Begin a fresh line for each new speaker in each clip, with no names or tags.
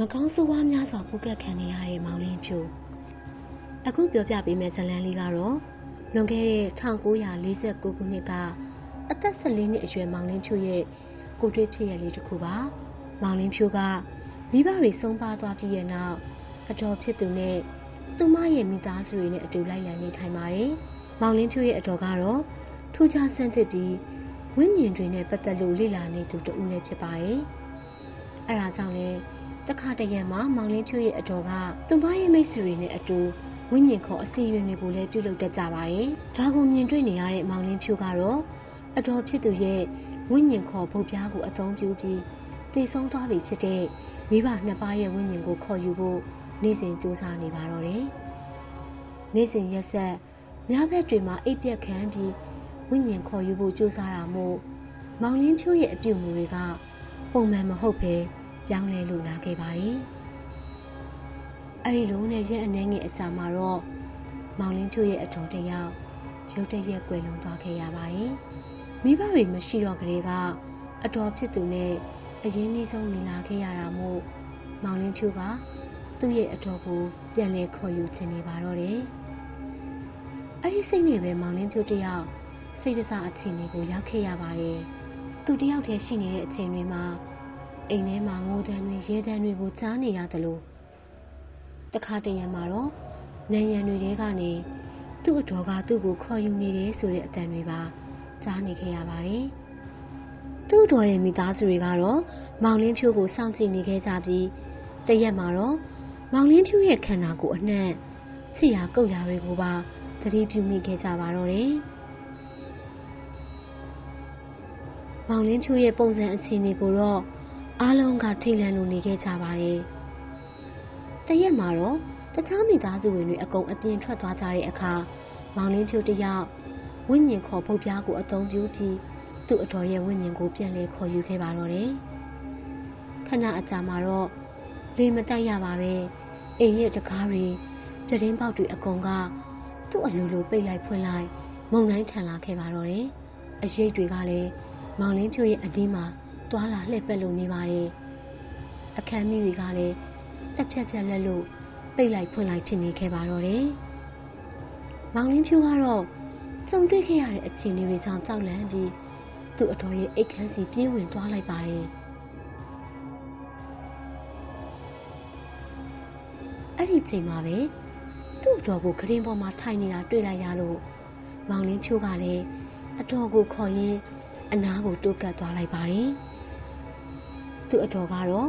မကောင်းဆိုးဝါးများစွာပုတ်ကတ်ခံနေရတဲ့မောင်လင်းဖြူအခုပြောပြပေးမယ့်ဇလန်းလေးကတော့လွန်ခဲ့တဲ့1949ခုနှစ်ကအသက်14နှစ်အရွယ်မောင်လင်းဖြူရဲ့ကိုတွေ့ဖြစ်ရလေးတစ်ခုပါမောင်လင်းဖြူကမိဘတွေဆုံးပါသွားပြီးရဲ့နောက်အတော်ဖြစ်သူနဲ့သူမရဲ့မိသားစုတွေနဲ့အတူလိုက်လံနေထိုင်ပါတယ်မောင်လင်းဖြူရဲ့အတော်ကတော့ထူးခြားဆန်းသစ်ပြီးဝိညာဉ်တွေနဲ့ပတ်သက်လို့လေ့လာနေသူတဦးလည်းဖြစ်ပါတယ် အဲဒါကြောင့်လည်းတခါတရံမှာမောင်လင်းဖြိုးရဲ့အတော်ကသူမရဲ့မိတ်ဆွေတွေနဲ့အတူဝိညာဉ်ခေါ်အစီအရင်တွေကိုလည်းပြုလုပ်တတ်ကြပါတယ်။ဒါကိုမြင်တွေ့နေရတဲ့မောင်လင်းဖြိုးကတော့အတော်ဖြစ်သူရဲ့ဝိညာဉ်ခေါ်ဗုတ်ပြားကိုအသုံးပြုပြီးတည်ဆုံးသွားပြီဖြစ်တဲ့မိဘနှစ်ပါးရဲ့ဝိညာဉ်ကိုခေါ်ယူဖို့နေ့စဉ်ကြိုးစားနေပါတော့တယ်။နေ့စဉ်ရက်ဆက်ညဘက်တွေမှာအိပ်ပျက်ခံပြီးဝိညာဉ်ခေါ်ယူဖို့ကြိုးစားတာမို့မောင်လင်းဖြိုးရဲ့အပြုအမူတွေကပုံမှန်မဟုတ်ဘဲ ပြောင်းလဲလို့လာခဲ့ပါတယ်။အဲဒီလိုနဲ့ရက်အနှဲငယ်အကြာမှာတော့မောင်လင်းချိုရဲ့အတော်တယောက်ရုတ်တရက်ကွယ်လွန်သွားခဲ့ရပါတယ်။မိဘတွေမရှိတော့ကလေးကအတော်ဖြစ်သူနဲ့အရင်နှီးဆုံးနေလာခဲ့ရတာမို့မောင်လင်းချိုကသူ့ရဲ့အတော်ကိုပြန်လဲခေါ်ယူချင်နေပါတော့တယ်။အဲဒီစိတ်နဲ့ပဲမောင်လင်းချိုတယောက်စိတ်တစားအခြေအနေကိုရောက်ခဲ့ရပါတယ်။သူတယောက်တည်းရှိနေတဲ့အချိန်တွေမှာ အိမ်ထဲမှာငိုတန်းတွေရဲတန်းတွေကိုကြားနေရတယ်လို့တခါတရံမှာတော့နန်းရံတွေထဲကနေသူ့အတော်ကသူ့ကိုခေါ်ယူနေတယ်ဆိုတဲ့အတန်တွေပါကြားနေခဲ့ရပါတယ်။သူ့အတော်ရဲ့မိသားစုတွေကတော့မောင်လင်းဖြိုးကိုစောင့်ကြည့်နေခဲ့ကြပြီးတရက်မှာတော့မောင်လင်းဖြိုးရဲ့ခန္ဓာကိုယ်အနှံ့ချစ်ရာကုတ်ရာတွေကိုပါသတိပြုမိခဲ့ကြပါတော့တယ်။မောင်လင်းဖြိုးရဲ့ပုံစံအခြေအနေကိုတော့ အားလုံးကထိတ်လန့်လို့နေခဲ့ကြပါတယ်။တရက်မှာတော့တခြားမိသားစုဝင်တွေအကုန်အပြင်ထွက်သွားကြတဲ့အခါမောင်လင်းဖြိုတယောက်ဝိညာဉ်ခေါ်ပုတ်ပြားကိုအသုံးပြုပြီးသူ့အတော်ရဲ့ဝိညာဉ်ကိုပြန်လဲခေါ်ယူခဲ့ပါတော့တယ်။ခဏအကြာမှာတော့လေမတိုက်ရပါပဲအိမ်ရဲ့တကားတွေပြတင်းပေါက်တွေအကုန်ကသူ့အလိုလိုပိတ်လိုက်ဖွင့်လိုက်မုံတိုင်းထန်လာခဲ့ပါတော့တယ်။အရေးတွေကလည်းမောင်လင်းဖြိုရဲ့အဒီးမှာ တွာလာလှည့်ပက်လို့နေပါတယ်။အခန်းမိတွေကလည်းတက်ဖြတ်ဖြတ်လက်လို့ပိတ်လိုက်ဖွင့်လိုက်ဖြစ်နေခဲ့ပါတော့တယ်။မောင်လင်းဖြူကတော့ကြုံတွေ့ခဲ့ရတဲ့အခြေအနေတွေကြောင့်ကြောက်လန့်ပြီးသူ့အတော်ရဲ့အိတ်ခမ်းစီပြေးဝင်သွားလိုက်ပါတယ်။အဲ့ဒီချိန်မှာပဲသူ့အတော်ကိုခရင်ပေါ်မှာထိုင်နေတာတွေ့လိုက်ရလို့မောင်လင်းဖြူကလည်းအတော်ကိုခေါ်ရင်းအနားကိုတိုးကပ်သွားလိုက်ပါတယ်။ သူ့အတော်ကတော့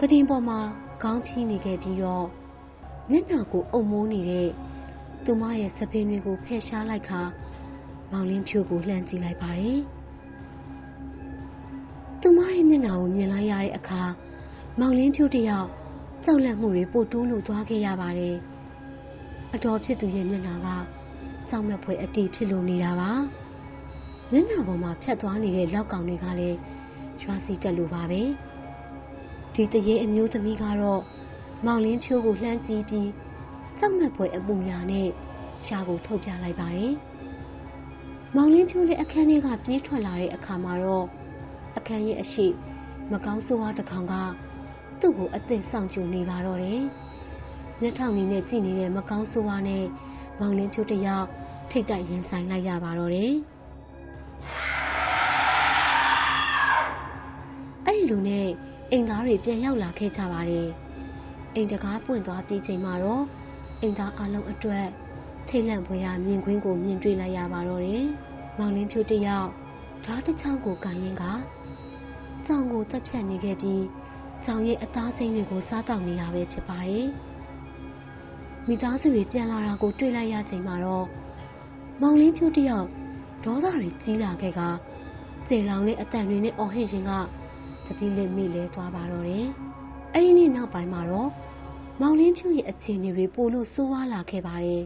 ကတင်ပေါ်မှာခေါင်းဖြီးနေခဲ့ပြီးတော့မျက်နှာကိုအုံမိုးနေတဲ့သူမရဲ့သပင်တွေကိုဖယ်ရှားလိုက်ခါမောင်လင်းဖြိုးကိုလှမ်းကြည့်လိုက်ပါတယ်။သူမရဲ့မျက်နှာကိုမြင်လိုက်ရတဲ့အခါမောင်လင်းဖြိုးတယောက်ကြောက်လန့်မှုတွေပိုတိုးလို့သွားခဲ့ရပါတယ်။အတော်ဖြစ်သူရဲ့မျက်နှာကစောင့်မက်ဖွယ်အတီးဖြစ်လို့နေတာပါ။မျက်နှာပေါ်မှာဖြတ်သွားနေတဲ့လောက်ကောင်တွေကလည်း ရွာစီတက်လို့ပါပဲဒီတရေအမျိုးသမီးကတော့မောင်လင်းဖြိုးကိုလှမ်းကြည့်ပြီးစောက်မက်ပွဲအပူညာနဲ့ရှားကိုထုတ်ပြလိုက်ပါတယ်မောင်လင်းဖြိုးလည်းအခန်းထဲကပြေးထွက်လာတဲ့အခါမှာတော့အခန်းရဲ့အရှိမကောင်းဆိုးဝါးတစ်ကောင်ကသူ့ကိုအသင့်ဆောင်ကြနေပါတော့တယ်မျက်ထောင်လေးနဲ့ကြည့်နေတဲ့မကောင်းဆိုးဝါးနဲ့မောင်လင်းဖြိုးတယောက်ထိတ်တိုက်ရင်ဆိုင်လိုက်ရပါတော့တယ် အိမ်သားတွေပြန်ရောက်လာခဲ့ကြပါတယ်။အိမ်တကားပွင့်သွားပြီးချိန်မှာတော့အိမ်သားအလုံးအတွက်ထိတ်လန့်ဖွယ်ရာမြင်ကွင်းကိုမြင်တွေ့လိုက်ရပါတော့တယ်။မောင်လင်းဖြိုးတယောက်ဓာတ်တစ်ချောင်းကိုကန်ရင်ကကြောင်ကိုတက်ဖြတ်နေခဲ့ပြီးကြောင်ရဲ့အသားစိမ်းတွေကိုစားတောက်နေတာပဲဖြစ်ပါတယ်။မိသားစုတွေပြန်လာတာကိုတွေ့လိုက်ရချိန်မှာတော့မောင်လင်းဖြိုးတယောက်ဒေါသတွေကြီးလာခဲ့ကကျေလောင်တဲ့အတန်တွေနဲ့အော်ဟစ်ရင်ကသ တိလေးမိလဲသွားပါတော့တယ်။အဲဒီနေ့နောက်ပိုင်းမှာတော့မောင်လင်းဖြူရဲ့အခြေအနေတွေပိုလို့ဆိုးဝါးလာခဲ့ပါတယ်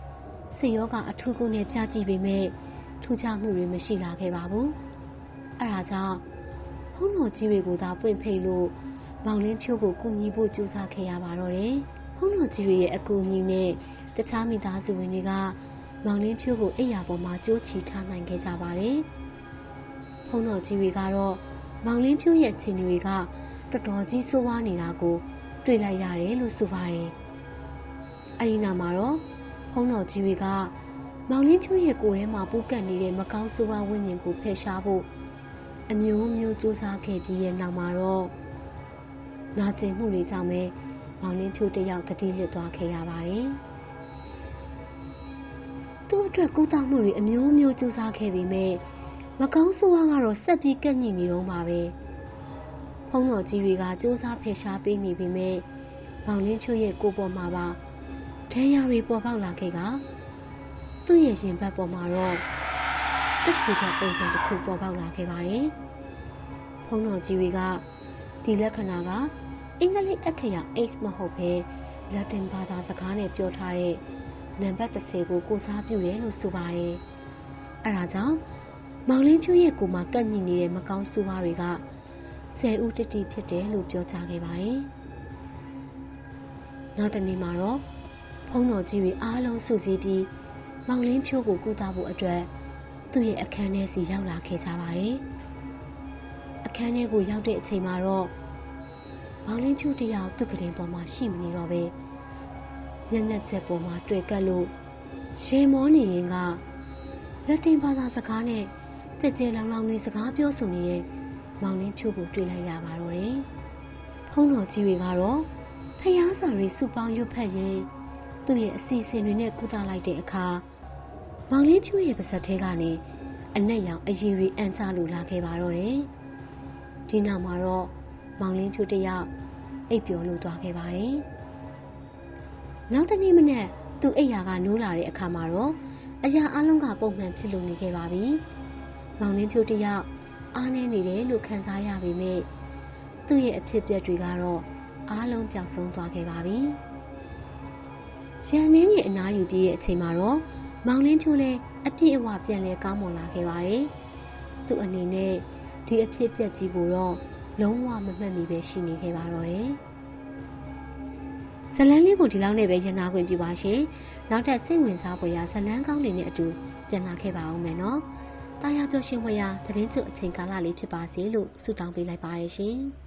။စိတ်ရောကအထူးကုနဲ့ပြကြည့်ပေမဲ့ထူးခြားမှုတွေမရှိလာခဲ့ပါဘူး။အဲဒါကြောင့်ဖုန်းတော်ကြီးတွေကိုသာပွင့်ဖိတ်လို့မောင်လင်းဖြူကိုကူညီဖို့ကြိုးစားခဲ့ရပါတော့တယ်။ဖုန်းတော်ကြီးတွေရဲ့အကူအညီနဲ့တခြားမိသားစုဝင်တွေကမောင်လင်းဖြူကိုအိယာပေါ်မှာကြိုးချီထားနိုင်ခဲ့ကြပါတယ်။ဖုန်းတော်ကြီးတွေကတော့ မောင်လင်းဖြိုးရဲ့ခြေနေတွေကထတော်တော်ကြီးဆိုးဝါးနေတာကိုတွေ့လိုက်ရတယ်လို့ဆိုပါတယ်။အဲဒီနောက်မှာတော့ဖုံးတော်ကြီးတွေကမောင်လင်းဖြိုးရဲ့ကိုယ်ထဲမှာပူးကပ်နေတဲ့မကောင်းဆိုးဝါးဝိညာဉ်ကိုဖယ်ရှားဖို့အမျိုးမျိုးစူးစမ်းခဲ့ပြီးရဲ့နောက်မှာတော့နာကျင်မှုတွေကြောင့်ပဲမောင်လင်းဖြိုးတစ်ယောက်တတိလစ်သွားခဲ့ရပါတယ်။သူ့အတွက်ကုသမှုတွေအမျိုးမျိုးစူးစမ်းခဲ့ပြီးမြဲ မကောင်းဆိုးဝါးကတော့ဆက်ပြီးကန့်ညိနေတော့မှာပဲ။ဖုံးတော်ကြီးတွေကစူးစမ်းဖယ်ရှားပေးနေပြီးမြဲမောင်လင်းဖြိုးရဲ့ကိုယ်ပေါ်မှာပါဒဏ်ရာတွေပေါ်ပေါက်လာခဲ့ကသူ့ရဲ့ရင်ဘတ်ပေါ်မှာတော့တက်ချီတဲ့ပုံစံတစ်ခုပေါ်ပေါက်လာခဲ့ပါတယ်။ဖုံးတော်ကြီးတွေကဒီလက္ခဏာကအင်္ဂလိပ်အခရာ H မဟုတ်ဘဲလက်တင်ဘာသာစကားနဲ့ပြောထားတဲ့နံပါတ်30ကိုကိုစားပြုတယ်လို့ဆိုပါတယ်။အဲဒါကြောင့် မောင်လင်းဖြိုးရဲ့ကိုယ်မှာကန့်ညိနေတဲ့မကောင်းဆိုးဝါးတွေကဆယ်ဦးတတိဖြစ်တယ်လို့ပြောကြားခဲ့ပါတယ်။နောက်တနေ့မှာတော့ဖုံးတော်ကြီးတွေအားလုံးစုစည်းပြီးမောင်လင်းဖြိုးကိုကုသဖို့အတွက်သူ့ရဲ့အခန်းထဲစီရောက်လာခဲ့ကြပါတယ်။အခန်းထဲကိုရောက်တဲ့အချိန်မှာတော့မောင်လင်းဖြိုးတယောက်သူ့ကလေးပေါ်မှာရှိမနေတော့ပဲညက်ညက်ချက်ပေါ်မှာတွေ့ကပ်လို့ရေမောနေရင်ကလက်တင်ဘာသာစကားနဲ့ ကြည်ကြဲလောင်လောင်လေးစကားပြောဆိုနေတဲ့မောင်လင်းဖြိုးကိုတွေ့လိုက်ရပါတော့တယ်။ဖုံးတော်ကြီးတွေကတော့ဖျားစာတွေစုပေါင်းရွတ်ဖက်ရင်သူ့ရဲ့အစီအစဉ်တွေနဲ့ကုသလိုက်တဲ့အခါမောင်လေးဖြိုးရဲ့ပါဇက်ထဲကနေအနက်ရောင်အရည်တွေအန်ချလို့လာခဲ့ပါတော့တယ်။ဒီနောက်မှာတော့မောင်လင်းဖြိုးတယောက်အိပ်ပျော်လို့သွားခဲ့ပါတယ်။နောက်တနေ့မနက်သူအိပ်ယာကနိုးလာတဲ့အခါမှာတော့အရာအလုံးကပုံမှန်ဖြစ်လို့နေခဲ့ပါပြီ။ မောင်လင်းဖြိုးတယောက်အားနေနေတယ်လို့ခံစားရပေမဲ့သူ့ရဲ့အဖြစ်အပျက်တွေကတော့အားလုံးပျောက်ဆုံးသွားခဲ့ပါပြီ။ရန်နှင်းကြီးအနားယူပြီးတဲ့အချိန်မှာတော့မောင်လင်းဖြိုးလည်းအပြည့်အဝပြန်လဲကောင်းမွန်လာခဲ့ပါတယ်။သူ့အနေနဲ့ဒီအဖြစ်အပျက်ကြီးကိုတော့လုံးဝမမှတ်မိပဲရှိနေခဲ့ပါတော့တယ်။ဇလန်းလေးကိုဒီလောက်နဲ့ပဲရနာခွင့်ပြုပါရှင်။နောက်ထပ်စိတ်ဝင်စားဖွယ်ရာဇလန်းကောင်းတွေနဲ့အတူပြန်လာခဲ့ပါအောင်မယ်နော်။ တာယာပြောရှင်ဖွယ်ရာသတင်းစုအချိန်ကာလလေးဖြစ်ပါစေလို့ဆုတောင်းပေးလိုက်ပါရရှင်။